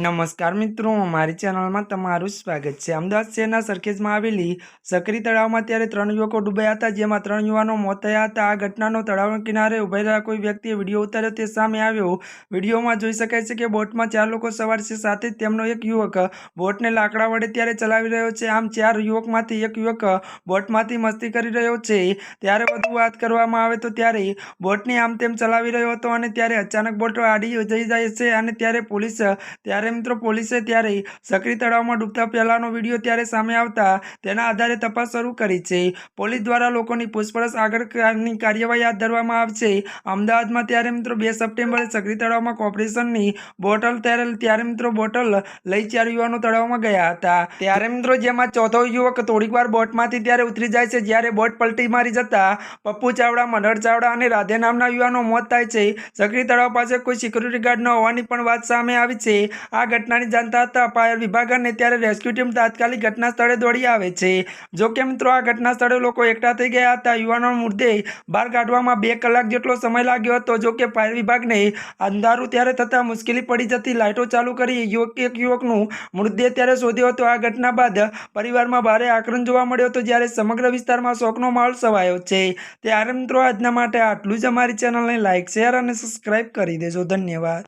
નમસ્કાર મિત્રો, મારી ચેનલમાં તમારું સ્વાગત છે. અમદાવાદ શહેરના સરખેજમાં આવેલી સકરી તળાવમાં ત્યારે ત્રણ યુવકો ડૂબાયા હતા, જેમાં ત્રણ યુવાનો મોત થયા હતા. આ ઘટનાનો તળાવના કિનારે ઊભા રહેલા કોઈ વ્યક્તિએ વીડિયો ઉતાર્યો, તે સામે આવ્યો. વિડીયોમાં જોઈ શકાય છે કે બોટમાં ચાર લોકો સવાર છે, સાથે જ તેમનો એક યુવક બોટને લાકડા વડે ત્યારે ચલાવી રહ્યો છે. આમ ચાર યુવકમાંથી એક યુવક બોટમાંથી મસ્તી કરી રહ્યો છે. ત્યારે વધુ વાત કરવામાં આવે તો ત્યારે બોટને આમ તેમ ચલાવી રહ્યો હતો અને ત્યારે અચાનક બોટ આડી જઈ જાય છે અને ત્યારે પોલીસ ત્યારે મિત્રો પોલીસે ત્યારે સક્રી તળાવમાં ડૂબતા પહેલાંનો વીડિયો ત્યારે સામે આવતા તેના આધારે તપાસ શરૂ કરી છે. પોલીસ દ્વારા લોકોની પૂછપરછ આગળની કાર્યવાહી હાથ ધરવામાં આવશે અમદાવાદમાં ત્યારે મિત્રો બે સપ્ટેમ્બરે સક્રી તળાવમાં કોર્પોરેશનની બોટલ ત્યારે ત્યારે મિત્રો બોટલ લઈ ચાર યુવાનો તળાવમાં ગયા હતા. ત્યારે મિત્રો જેમાં ચોથો યુવક થોડીક વાર બોટમાંથી ત્યારે ઉતરી જાય છે. જ્યારે બોટ પલટી મારી જતા પપ્પુ ચાવડા, મનહર ચાવડા અને રાધે નામના યુવાનો મોત થાય છે. સક્રી તળાવ પાસે કોઈ સિક્યુરિટી ગાર્ડ ન હોવાની પણ વાત સામે આવી છે. આ ઘટનાની જાણતા હતા ફાયર વિભાગ અને ત્યારે રેસ્ક્યુ ટીમ તાત્કાલિક ઘટના સ્થળે દોડી આવે છે. જો કે મિત્રો, આ ઘટના સ્થળે લોકો એકઠા થઈ ગયા હતા. યુવાનો મૃતદેહ બહાર કાઢવામાં બે કલાક જેટલો સમય લાગ્યો હતો. જો કે ફાયર વિભાગને અંધારું ત્યારે થતાં મુશ્કેલી પડી જતી લાઇટો ચાલુ કરી યુવક, એક યુવકનું મૃતદેહ ત્યારે શોધ્યો હતો. આ ઘટના બાદ પરિવારમાં ભારે આક્રમ જોવા મળ્યો હતો, જ્યારે સમગ્ર વિસ્તારમાં શોકનો માહોલ છવાયો છે. ત્યારે મિત્રો, આજના માટે આટલું જ. અમારી ચેનલને લાઇક, શેર અને સબસ્ક્રાઇબ કરી દેજો. ધન્યવાદ.